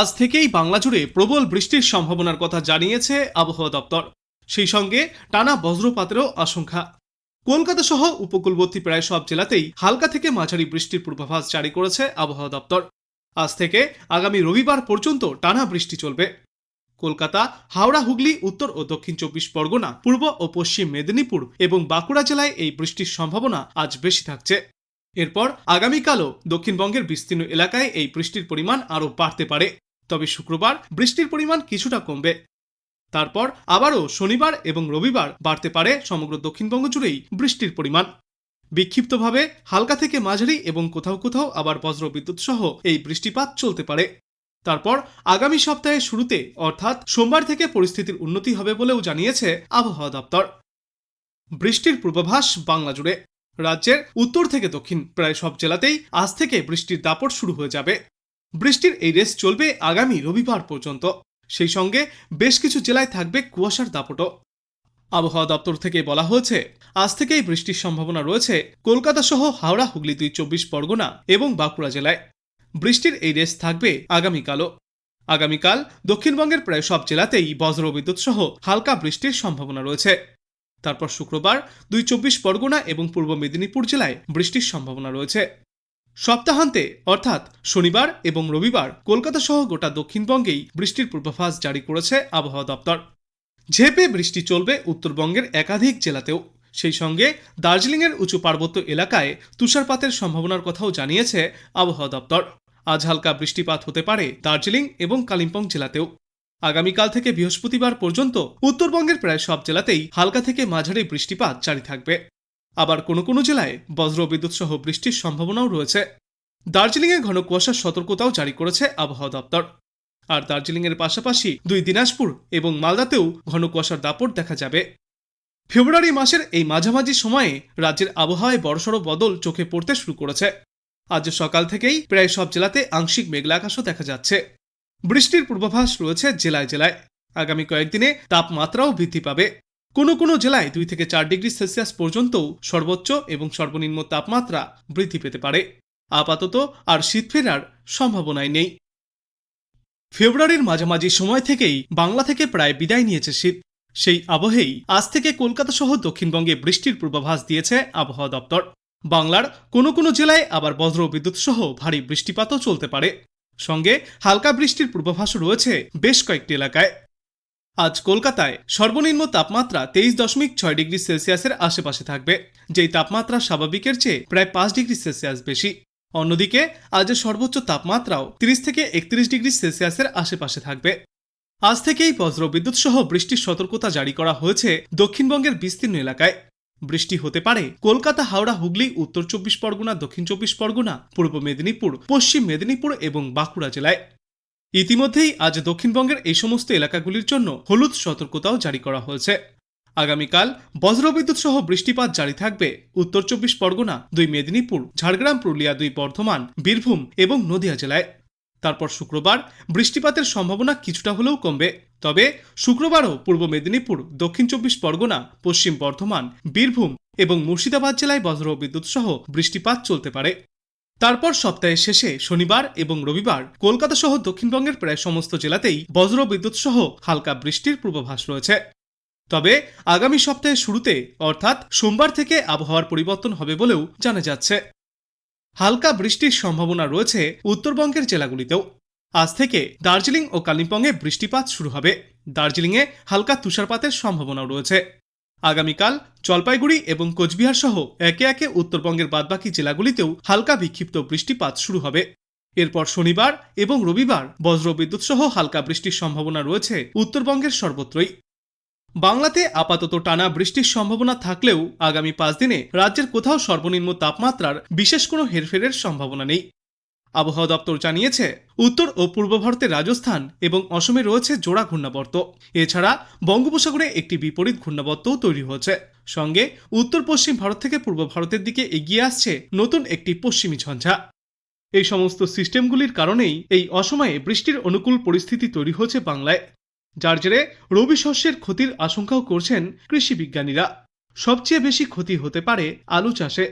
আজ থেকেই বাংলা জুড়ে প্রবল বৃষ্টির সম্ভাবনার কথা জানিয়েছে আবহাওয়া দপ্তর। সেই সঙ্গে টানা বজ্রপাতেরও আশঙ্কা। কলকাতা সহ উপকূলবর্তী প্রায় সব জেলাতেই হালকা থেকে মাঝারি বৃষ্টির পূর্বাভাস জারি করেছে আবহাওয়া দপ্তর। আজ থেকে আগামী রবিবার পর্যন্ত টানা বৃষ্টি চলবে। কলকাতা, হাওড়া, হুগলি, উত্তর ও দক্ষিণ চব্বিশ পরগনা, পূর্ব ও পশ্চিম মেদিনীপুর এবং বাঁকুড়া জেলায় এই বৃষ্টির সম্ভাবনা আজ বেশি থাকছে। এরপর আগামীকালও দক্ষিণবঙ্গের বিস্তীর্ণ এলাকায় এই বৃষ্টির পরিমাণ আরও বাড়তে পারে। তবে শুক্রবার বৃষ্টির পরিমাণ কিছুটা কমবে। তারপর আবারও শনিবার এবং রবিবার বাড়তে পারে সমগ্র দক্ষিণবঙ্গ জুড়েই বৃষ্টির পরিমাণ। বিক্ষিপ্তভাবে হালকা থেকে মাঝারি এবং কোথাও কোথাও আবার বজ্রবিদ্যুৎ সহ এই বৃষ্টিপাত চলতে পারে। তারপর আগামী সপ্তাহের শুরুতে অর্থাৎ সোমবার থেকে পরিস্থিতির উন্নতি হবে বলেও জানিয়েছে আবহাওয়া দপ্তর। বৃষ্টির পূর্বাভাস বাংলা জুড়ে। রাজ্যের উত্তর থেকে দক্ষিণ প্রায় সব জেলাতেই আজ থেকে বৃষ্টির দাপট শুরু হয়ে যাবে। বৃষ্টির এই রেস চলবে আগামী রবিবার পর্যন্ত। সেই সঙ্গে বেশ কিছু জেলায় থাকবে কুয়াশার দাপটও। আবহাওয়া দপ্তর থেকে বলা হয়েছে, আজ থেকেই বৃষ্টির সম্ভাবনা রয়েছে কলকাতা সহ হাওড়া, হুগলি দুই চব্বিশ পরগনা এবং বাঁকুড়া জেলায়। বৃষ্টির এই রেস থাকবে আগামীকালও। আগামীকাল দক্ষিণবঙ্গের প্রায় সব জেলাতেই বজ্রবিদ্যুৎ সহ হালকা বৃষ্টির সম্ভাবনা রয়েছে। তারপর শুক্রবার দুই চব্বিশ পরগনা এবং পূর্ব মেদিনীপুর জেলায় বৃষ্টির সম্ভাবনা রয়েছে। সপ্তাহান্তে, অর্থাৎ শনিবার এবং রবিবার, কলকাতা সহ গোটা দক্ষিণবঙ্গেই বৃষ্টির পূর্বাভাস জারি করেছে আবহাওয়া দপ্তর। ঝেপে বৃষ্টি চলবে উত্তরবঙ্গের একাধিক জেলাতেও। সেই সঙ্গে দার্জিলিংয়ের উঁচু পার্বত্য এলাকায় তুষারপাতের সম্ভাবনার কথাও জানিয়েছে আবহাওয়া দপ্তর। আজ হালকা বৃষ্টিপাত হতে পারে দার্জিলিং এবং কালিম্পং জেলাতেও। আগামীকাল থেকে বৃহস্পতিবার পর্যন্ত উত্তরবঙ্গের প্রায় সব জেলাতেই হালকা থেকে মাঝারি বৃষ্টিপাত জারি থাকবে। আবার কোনো কোনো জেলায় বজ্রবিদ্যুৎ সহ বৃষ্টির সম্ভাবনাও রয়েছে। দার্জিলিংয়ে ঘন কুয়াশার সতর্কতাও জারি করেছে আবহাওয়া দপ্তর। আর দার্জিলিংয়ের পাশাপাশি দুই দিনাজপুর এবং মালদাতেও ঘন কুয়াশার দাপট দেখা যাবে। ফেব্রুয়ারি মাসের এই মাঝামাঝি সময়ে রাজ্যের আবহাওয়ায় বড়সড় বদল চোখে পড়তে শুরু করেছে। আজ সকাল থেকেই প্রায় সব জেলাতে আংশিক মেঘলা আকাশও দেখা যাচ্ছে। বৃষ্টির পূর্বাভাস রয়েছে জেলায় জেলায়। আগামী কয়েকদিনে তাপমাত্রাও বৃদ্ধি পাবে। কোনো কোনো জেলায় দুই থেকে চার ডিগ্রি সেলসিয়াস পর্যন্তও সর্বোচ্চ এবং সর্বনিম্ন তাপমাত্রা বৃদ্ধি পেতে পারে। আপাতত আর শীত ফেরার সম্ভাবনাই নেই। ফেব্রুয়ারির মাঝামাঝি সময় থেকেই বাংলা থেকে প্রায় বিদায় নিয়েছে শীত। সেই আবহেই আজ থেকে কলকাতা সহ দক্ষিণবঙ্গে বৃষ্টির পূর্বাভাস দিয়েছে আবহাওয়া দপ্তর। বাংলার কোনো কোনো জেলায় আবার বজ্র বিদ্যুৎ সহ ভারী বৃষ্টিপাতও চলতে পারে। সঙ্গে হালকা বৃষ্টির পূর্বাভাস রয়েছে বেশ কয়েকটি এলাকায়। আজ কলকাতায় সর্বনিম্ন তাপমাত্রা তেইশ দশমিক ছয় ডিগ্রি সেলসিয়াসের আশেপাশে থাকবে, যেই তাপমাত্রা স্বাভাবিকের চেয়ে প্রায় পাঁচ ডিগ্রি সেলসিয়াস বেশি। অন্যদিকে, আজ সর্বোচ্চ তাপমাত্রাও তিরিশ থেকে একত্রিশ ডিগ্রি সেলসিয়াসের আশেপাশে থাকবে। আজ থেকেই বজ্রবিদ্যুৎ সহ বৃষ্টির সতর্কতা জারি করা হয়েছে দক্ষিণবঙ্গের বিস্তীর্ণ এলাকায়। বৃষ্টি হতে পারে। কলকাতা, হাওড়া, হুগলি, উত্তর চব্বিশ পরগনা, দক্ষিণ চব্বিশ পরগনা, পূর্ব মেদিনীপুর, পশ্চিম মেদিনীপুর এবং বাঁকুড়া জেলায়। ইতিমধ্যেই আজ দক্ষিণবঙ্গের এই সমস্ত এলাকাগুলির জন্য হলুদ সতর্কতাও জারি করা হয়েছে। আগামীকাল বজ্রবিদ্যুৎ সহ বৃষ্টিপাত জারি থাকবে উত্তর চব্বিশ পরগনা, দুই মেদিনীপুর, ঝাড়গ্রাম, পুরুলিয়া, দুই বর্ধমান, বীরভূম এবং নদিয়া জেলায়। তারপর শুক্রবার বৃষ্টিপাতের সম্ভাবনা কিছুটা হলেও কমবে। তবে শুক্রবারও পূর্ব মেদিনীপুর, দক্ষিণ চব্বিশ পরগনা, পশ্চিম বর্ধমান, বীরভূম এবং মুর্শিদাবাদ জেলায় বজ্র বিদ্যুৎ সহ বৃষ্টিপাত চলতে পারে। তারপর সপ্তাহের শেষে শনিবার এবং রবিবার কলকাতা সহ দক্ষিণবঙ্গের প্রায় সমস্ত জেলাতেই বজ্র বিদ্যুৎ সহ হালকা বৃষ্টির পূর্বাভাস রয়েছে। তবে আগামী সপ্তাহের শুরুতে, অর্থাৎ সোমবার থেকে আবহাওয়ার পরিবর্তন হবে বলেও জানা যাচ্ছে। হালকা বৃষ্টির সম্ভাবনা রয়েছে উত্তরবঙ্গের জেলাগুলিতেও। আজ থেকে দার্জিলিং ও কালিম্পংয়ে বৃষ্টিপাত শুরু হবে। দার্জিলিংয়ে হালকা তুষারপাতের সম্ভাবনাও রয়েছে। আগামীকাল জলপাইগুড়ি এবং কোচবিহার সহ একে একে উত্তরবঙ্গের বাদবাকি জেলাগুলিতেও হালকা বিক্ষিপ্ত বৃষ্টিপাত শুরু হবে। এরপর শনিবার এবং রবিবার বজ্রবিদ্যুৎ সহ হালকা বৃষ্টির সম্ভাবনা রয়েছে উত্তরবঙ্গের সর্বত্রই। বাংলাতে আপাতত টানা বৃষ্টির সম্ভাবনা থাকলেও আগামী পাঁচ দিনে রাজ্যের কোথাও সর্বনিম্ন তাপমাত্রার বিশেষ কোনো হেরফেরের সম্ভাবনা নেই। আবহাওয়া দপ্তর জানিয়েছে, উত্তর ও পূর্ব ভারতের রাজস্থান এবং অসমে রয়েছে জোড়া ঘূর্ণাবর্ত। এছাড়া বঙ্গোপসাগরে একটি বিপরীত ঘূর্ণাবর্তও তৈরি হয়েছে। সঙ্গে উত্তর পশ্চিম ভারত থেকে পূর্ব ভারতের দিকে এগিয়ে আসছে নতুন একটি পশ্চিমী ঝঞ্ঝা। এই সমস্ত সিস্টেমগুলির কারণেই এই অসময়ে বৃষ্টির অনুকূল পরিস্থিতি তৈরি হয়েছে বাংলায়। যার জেরে রবি শস্যের ক্ষতির আশঙ্কাও করছেন কৃষি বিজ্ঞানীরা। সবচেয়ে বেশি ক্ষতি হতে পারে আলু চাষে।